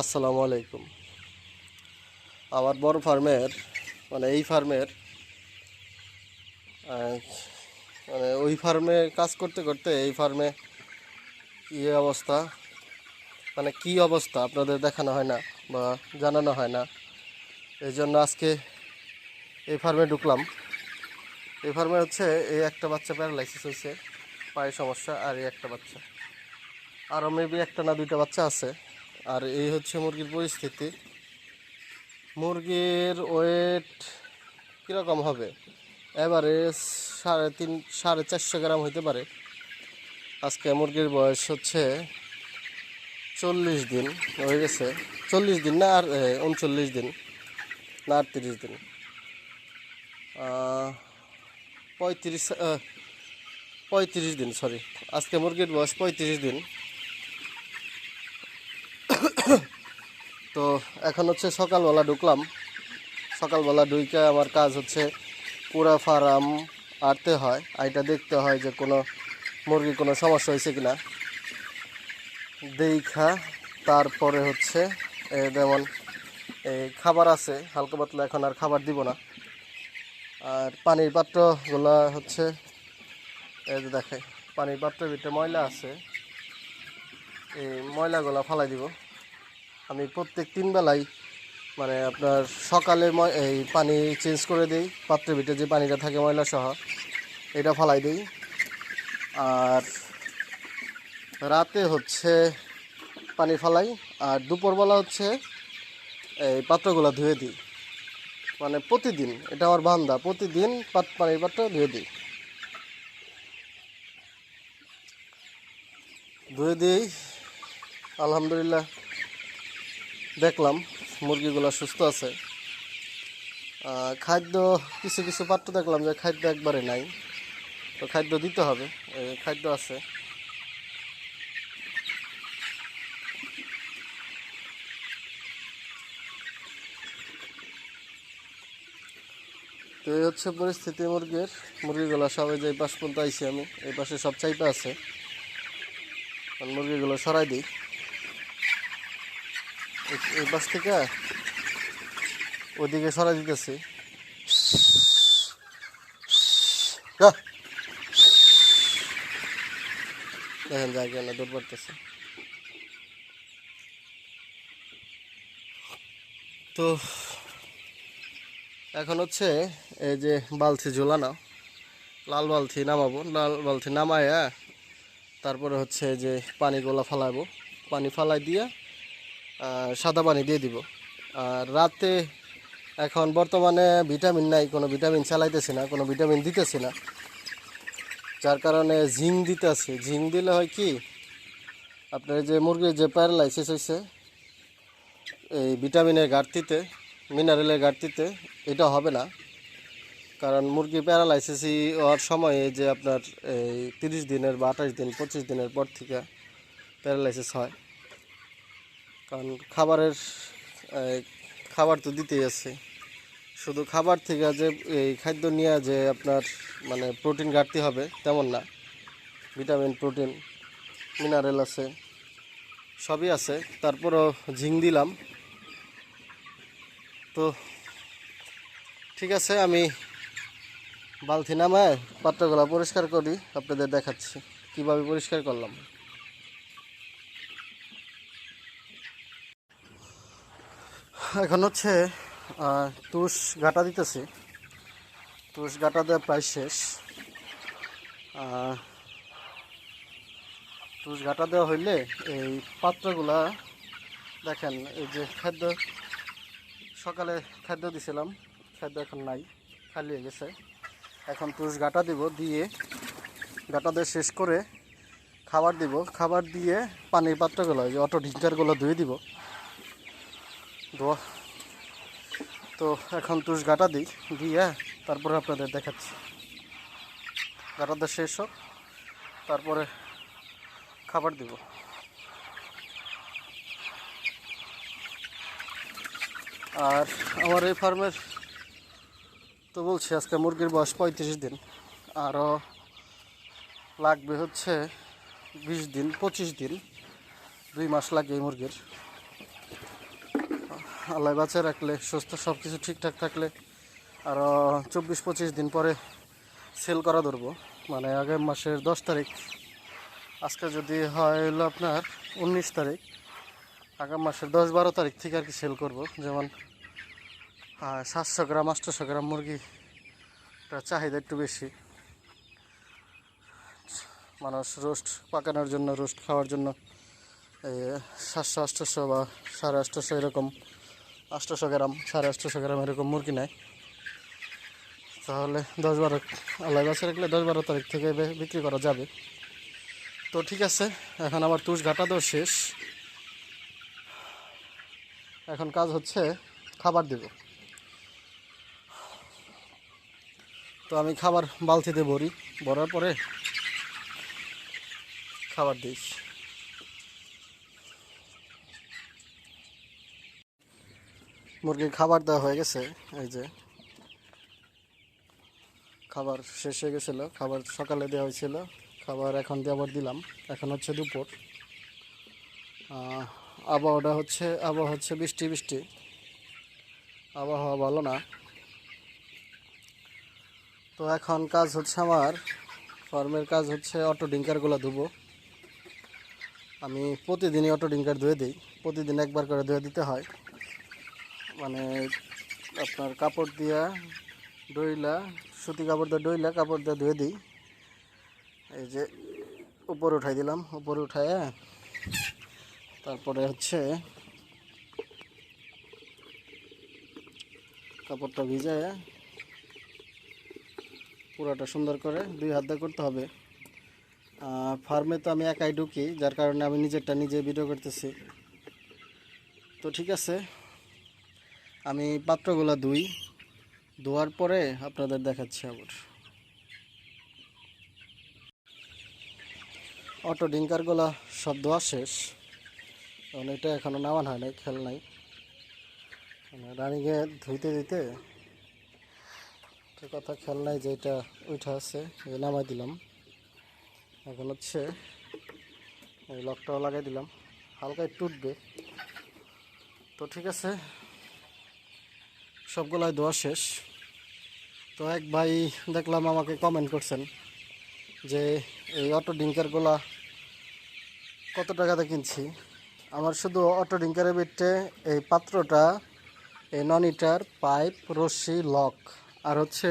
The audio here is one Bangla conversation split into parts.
আসসালামু আলাইকুম। আমার বড় ফার্মের মানে এই ফার্মের মানে ওই ফার্মে কাজ করতে করতে এই ফার্মে কী অবস্থা মানে কি অবস্থা আপনাদের দেখানো হয় না বা জানানো হয় না। এই জন্য আজকে এই ফার্মে ঢুকলাম। এই ফার্মে হচ্ছে এই একটা বাচ্চা প্যারালাইসিস হয়েছে পায়ের সমস্যা আর এই একটা বাচ্চা। আরও মেবি একটা না দুইটা বাচ্চা আছে। আর এই হচ্ছে মুরগির পরিস্থিতি। মুরগির ওয়েট কীরকম হবে? এবারে সাড়ে তিন, সাড়ে চারশো গ্রাম হইতে পারে। আজকে মুরগির বয়স হচ্ছে চল্লিশ দিন, হয়ে গেছে। চল্লিশ দিন না, আর উনচল্লিশ দিন না, আটত্রিশ দিন। পঁয়ত্রিশ পঁয়ত্রিশ দিন সরি আজকে মুরগির বয়স পঁয়ত্রিশ দিন। তো এখন হচ্ছে সকালবেলা ঢুকলাম। সকালবেলা ঢুকে আমার কাজ হচ্ছে পুরা ফার্ম আটতে হয়, আইটা দেখতে হয় যে কোনো মুরগির কোনো সমস্যা হয়েছে কিনা। দেখা তারপরে হচ্ছে যেমন এই খাবার আছে, হালকা পাতলা এখন আর খাবার দিব না। আর পানির পাত্রগুলো হচ্ছে, এই যে দেখে পানির পাত্রের ভিতরে ময়লা আছে, এই ময়লাগুলা ফালাই দিব। আমি প্রত্যেক তিন বেলাই মানে আপনার সকালে এই পানি চেঞ্জ করে দিই পাত্রের ভিতরে যে পানিটা থাকে ময়লা সহ এটা ফালাই দিই। আর রাতে হচ্ছে পানি ফালাই, আর দুপুরবেলা হচ্ছে এই পাত্রগুলো ধুয়ে দিই। মানে প্রতিদিন, এটা আমার বান্দা, প্রতিদিন পাত পানির পাত্র ধুয়ে দিই। ধুয়ে দিই আলহামদুলিল্লাহ দেখলাম মুরগিগুলো সুস্থ আছে। খাদ্য, কিছু কিছু পাত্র দেখলাম যে খাদ্য একবারে নাই। তো খাদ্য দিতে হবে খাদ্য আছে। তো এই হচ্ছে পরিস্থিতি মুরগির। মুরগিগুলো সবাই যে পাশ পর্যন্ত আইছি আমি, এই পাশে সব চাইপা আছে। মুরগিগুলো সরাই দিই। এই- পাশ থেকে ওদিকে সরাই দিতেছি। যা। দেখেন জায়গা না দৌড় পড়তেছে তো এখন হচ্ছে এই যে বালতি ঝোলানো, লাল বালতি নামাবো। লাল বালতি নামায়া তারপরে হচ্ছে যে পানিগুলো ফালাবো। পানি ফালাই দিয়ে সাদা পানি দিয়ে দিব। আর রাতে এখন বর্তমানে ভিটামিন নাই, কোনো ভিটামিন চালাইতেছি না, কোনো ভিটামিন দিতেছি না। যার কারণে জিঙ্ক দিতেছি। জিঙ্ক দিলে হয় কি, আপনার যে মুরগির যে প্যারালাইসিস হয়েছে এই ভিটামিনের ঘাটতিতে, মিনারেলের ঘাটতিতে এটা হবে না। কারণ মুরগি প্যারালাইসিসই হওয়ার সময় যে আপনার এই তিরিশ দিনের বা আঠাশ দিন, পঁচিশ দিনের পর থেকে প্যারালাইসিস হয়। কারণ খাবারের খাবার তো দিতেই আছে। শুধু খাবার থেকে যে, এই খাদ্য নিয়ে যে আপনার মানে প্রোটিন ঘাটতি হবে, তেমন না। ভিটামিন, প্রোটিন, মিনারেল আছে, সবই আছে। তারপরও ঝিং দিলাম। তো ঠিক আছে, আমি বালতি নামায় পাত্রগুলো পরিষ্কার করি, আপনাদের দেখাচ্ছি। কীভাবে পরিষ্কার করলাম? এখন হচ্ছে তুষ গাটা দিতেছি। তুষ গাটা দেওয়া প্রায় শেষ। তুষ গাটা দেওয়া হইলে এই পাত্রগুলা দেখেন, এই যে খাদ্য, সকালে খাদ্য দিছিলাম, খাদ্য এখন নাই, খালি হয়ে গেছে। এখন তুষ গাটা দিব দিয়ে গাটা দিয়ে শেষ করে খাবার দিব। খাবার দিয়ে পানির পাত্রগুলো ওই অটো ডিঙ্কারগুলো ধুয়ে দিব। ধোয়া তো এখন তুষ গাটা দিই দিয়ে তারপরে আপনাদের দেখাচ্ছি। গাটাতে শেষ হোক, তারপরে খাবার দিব। আর আমার এই ফার্মের তো বলছি, আজকে মুরগির বয়স পঁয়ত্রিশ দিন, আরও লাগবে হচ্ছে বিশ দিন, পঁচিশ দিন, দুই মাস লাগে এই মুরগির। আল্লাহ বাঁচে রাখলে, সুস্থ সব কিছু ঠিকঠাক থাকলে আরও চব্বিশ পঁচিশ দিন পরে সেল করা ধরবো। মানে আগের মাসের দশ তারিখ। আজকে যদি হয় হলো আপনার উনিশ তারিখ। আগাম মাসের দশ বারো তারিখ থেকে আর কি সেল করব। যেমন সাতশো গ্রাম আটশোশো গ্রাম মুরগি চাহিদা একটু বেশি। মানুষ রোস্ট পাকানোর জন্য রোস্ট খাওয়ার জন্য সাতশো আটশোশো বা সাড়ে আটশোশো এরকম। আটশোশো গ্রাম, সাড়ে আটশোশো গ্রাম এরকম মুরগি নেয়। তাহলে দশ বারো আল্লাহ বাসে রাখলে দশ বারো তারিখ থেকে বিক্রি করা যাবে। তো ঠিক আছে, এখন আমার তুষ ঘাটা তো শেষ। এখন কাজ হচ্ছে খাবার দেব। তো আমি খাবার বালতিতে ভরি, ভরার পরে খাবার দিই। মুরগির খাবার দেওয়া হয়ে গেছে, এই যে। খাবার শেষ হয়ে গেছিল, খাবার সকালে দেওয়া হয়েছিল, খাবার এখন দিয়ে আবার দিলাম। এখন হচ্ছে দুপুর। আবহাওয়াটা হচ্ছে, আবহাওয়া হচ্ছে বৃষ্টি বৃষ্টি। আবহাওয়া ভালো না। তো এখন কাজ হচ্ছে আমার, ফার্মের কাজ হচ্ছে অটো ডিঙ্কারগুলো ধুবো। আমি প্রতিদিনই অটো ডিঙ্কার ধুয়ে দিই, প্রতিদিন একবার করে ধুয়ে দিতে হয়। মানে আপনার কাপড় দিয়া ডইলা, সুতি কাপড় দিয়ে ডইলা, কাপড় দিয়ে ধুয়ে দিই। এই যে উপরে উঠাই দিলাম, উপরে উঠায় তারপরে হচ্ছে কাপড়টা ভিজায় পুরোটা সুন্দর করে দুই হাত দিয়ে করতে হবে। ফার্মে তো আমি একাই ঢুকি, যার কারণে আমি নিজেরটা নিজে ভিডিও করতেছি। তো ঠিক আছে আমি পাত্রগুলো ধুই, ধোয়ার পরে আপনাদের দেখাচ্ছি আবার। অটো ডিঙ্কারগুলো সব ধোয়া শেষ। কারণ এটা এখনও নামান হয় নাই, খেল নাই। মানে রানিংয়ে ধুইতে দিতে কথা খেল নাই যে এটা উঠে আছে নামাই দিলাম। এখন হচ্ছে এই লকটাও লাগাই দিলাম। হালকা একটু উঠবে। তো ঠিক আছে সবগুলাই দোয়া শেষ। তো এক ভাই দেখলাম আমাকে কমেন্ট করছেন যে, এই অটো ডিঙ্কারগুলা কত টাকাতে কিনছি? আমার শুধু অটো ডিঙ্কারের বিটে এই পাত্রটা, এই নন ইটার পাইপ রশ্মি লক আর হচ্ছে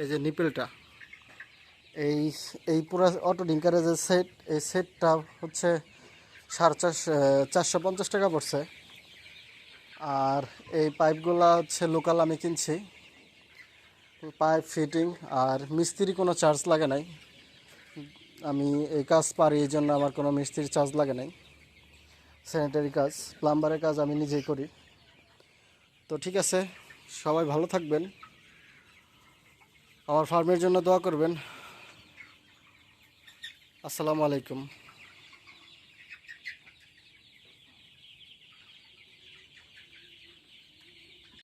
এই যে নিপেলটা এই এই পুরো অটো ডিঙ্কারের যে সেট এই সেটটা হচ্ছে সাড়ে চারশো চারশো পঞ্চাশ টাকা পড়ছে। আর এই পাইপগুলা হচ্ছে লোকাল আমি কিনছি। পাইপ ফিটিং আর মিস্ত্রি কোনো চার্জ লাগে নাই। আমি এই কাজ পারি এই জন্য আমার কোনো মিস্ত্রির চার্জ লাগে নাই। স্যানিটারি কাজ, প্লাম্বারের কাজ আমি নিজেই করি। তো ঠিক আছে, সবাই ভালো থাকবেন। আমার ফার্মের জন্য দোয়া করবেন। আসসালামু আলাইকুম।